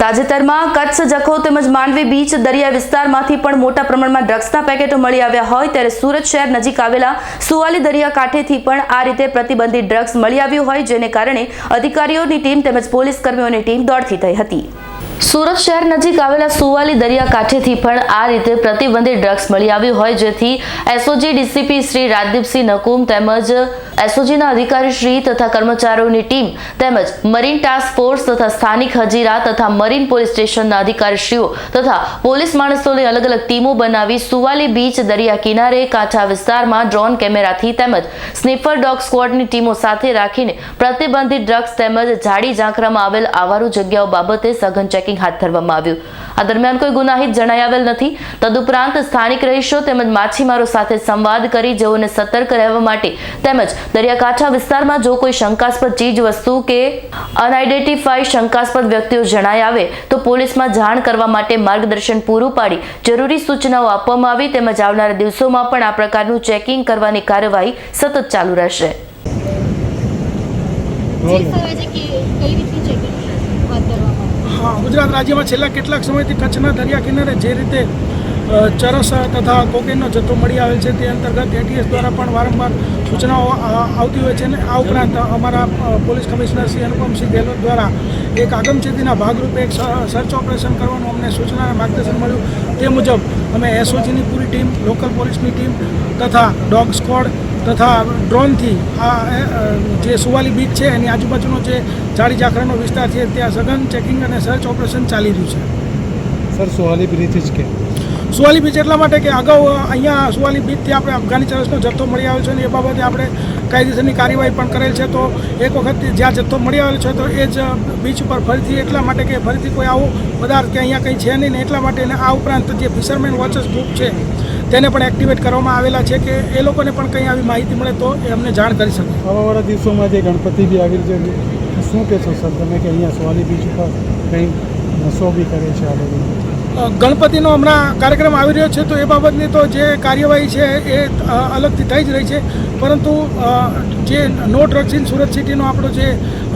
તાજેતરમાં કચ્છ જખો તેમજ માંડવી બીચ દરિયા વિસ્તારમાંથી પણ મોટા પ્રમાણમાં ડ્રગ્સના પેકેટો મળી આવ્યા હોય ત્યારે સુરત શહેર નજીક આવેલા સુવાલી દરિયા કાંઠેથી પણ આ રીતે પ્રતિબંધિત ડ્રગ્સ મળી આવ્યું હોય, જેને કારણે અધિકારીઓની ટીમ તેમજ પોલીસ કર્મીઓની ટીમ દોડતી થઈ હતી. સુરત શહેર નજીક આવેલા સુવાલી દરિયા કાંઠેથી પણ આ રીતે પ્રતિબંધિત ડ્રગ્સ મળી આવ્યું હોય જેથી એસઓજી ડીસીપી શ્રી રાજદીપસિંહ નકુમ તેમજ એસઓજીના અધિકારી શ્રી તથા કર્મચારીઓની ટીમ તેમજ મરીન ટાસ્ક ફોર્સ તથા સ્થાનિક હજીરા તથા મરીન પોલીસ સ્ટેશનના અધિકારીશ્રીઓ તથા પોલીસ માણસોની અલગ અલગ ટીમો બનાવી સુવાલી બીચ દરિયા કિનારે કાંઠા વિસ્તારમાં ડ્રોન કેમેરાથી તેમજ સ્નીફર ડોગ સ્ક્વોડની ટીમો સાથે રાખીને પ્રતિબંધિત ડ્રગ્સ તેમજ જાડી ઝાંખરામાં આવેલ આવારું જગ્યાઓ બાબતે સઘન ચેકિંગ હાથ ધરવામાં આવ્યું. આ દરમિયાન કોઈ ગુનાહિત જણાઈ નથી. તદુપરાંત સ્થાનિક રહીશો તેમજ માછીમારો સાથે સંવાદ કરી જેઓને સતર્ક રહેવા માટે તેમજ દરિયાકાંઠા વિસ્તારમાં જો કોઈ શંકાસ્પદ ચીજ વસ્તુ કે અનઆઇડેન્ટિફાઈ શંકાસ્પદ વ્યક્તિઓ જણાઈ આવે તો પોલીસમાં જાણ કરવા માટે માર્ગદર્શન પૂરું પાડી જરૂરી સૂચનાઓ આપવામાં આવી તેમજ આવનારા દિવસોમાં પણ આ પ્રકારનું ચેકિંગ કરવાની કાર્યવાહી સતત ચાલુ રહેશે. છે કે કઈ રીતની ચેકિંગ? હા, ગુજરાત રાજ્યમાં છેલ્લા કેટલાક સમયથી કચ્છના દરિયા કિનારે જે રીતે ચરસ તથા કોકેનનો જથ્થો મળી આવેલ છે તે અંતર્ગત એટીએસ દ્વારા પણ વારંવાર સૂચનાઓ આવતી હોય છે અને આ ઉપરાંત અમારા પોલીસ કમિશનર શ્રી અનુપમસિંહ ગેહલોત દ્વારા એક આગમચેતીના ભાગરૂપે એક સર્ચ ઓપરેશન કરવાનું અમને સૂચના માર્ગદર્શન મળ્યું. તે મુજબ અમે એસઓજીની પૂરી ટીમ, લોકલ પોલીસની ટીમ તથા ડોગ સ્ક્વોડ તથા ડ્રોનથી આ જે સુવાલી બીચ છે એની આજુબાજુનો જે જાડી જાખરાનો વિસ્તાર છે ત્યાં સઘન ચેકિંગ અને સર્ચ ઓપરેશન ચાલી રહ્યું છે. સર સુવાલી બ્રિજ જ કે? સુવાલી બીચ એટલા માટે કે અગાઉ અહીંયા સુવાલી બીચથી આપણે અફઘાની ચરસનો જથ્થો મળી આવ્યો છે અને એ બાબતે આપણે કાયદેસરની કાર્યવાહી પણ કરેલ છે. તો એક વખત જ્યાં જથ્થો મળી આવેલો છે તો એ જ બીચ ઉપર ફરીથી એટલા માટે કે ફરીથી કોઈ આવો પદાર્થ કે અહીંયા કંઈ છે નહીં ને એટલા માટે અને આ ઉપરાંત જે ફિશરમેન વોચર્સ ગ્રુપ છે તેને પણ એક્ટિવેટ કરવામાં આવેલા છે કે એ લોકોને પણ કંઈ આવી માહિતી મળે તો એ અમને જાણ કરી શકે. આવાવાળા દિવસોમાં જે ગણપતિ બી આવી છે શું કહેશો સર તમે કે અહીંયા સોહાલી બીચ ઉપર કંઈ નશો બી કરે છે આ અ, ગણપતિનો હમણાં કાર્યક્રમ આવી રહ્યો છે, તો એ બાબતની તો જે કાર્યવાહી છે એ અલગથી થઈ જ રહી છે. પરંતુ જે નો ડ્રગ્સ ઇન સુરત સિટીનો આપણો જે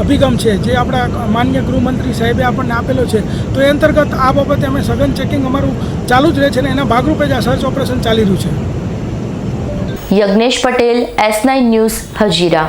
અભિગમ છે, જે આપણા માન્ય ગૃહમંત્રી સાહેબે આપણને આપેલો છે, તો એ અંતર્ગત આ બાબતે અમે સઘન ચેકિંગ અમારું ચાલુ જ રહે છે અને એના ભાગરૂપે જ આ સર્ચ ઓપરેશન ચાલી રહ્યું છે. Yagnesh Patel, S nine news, Hazira.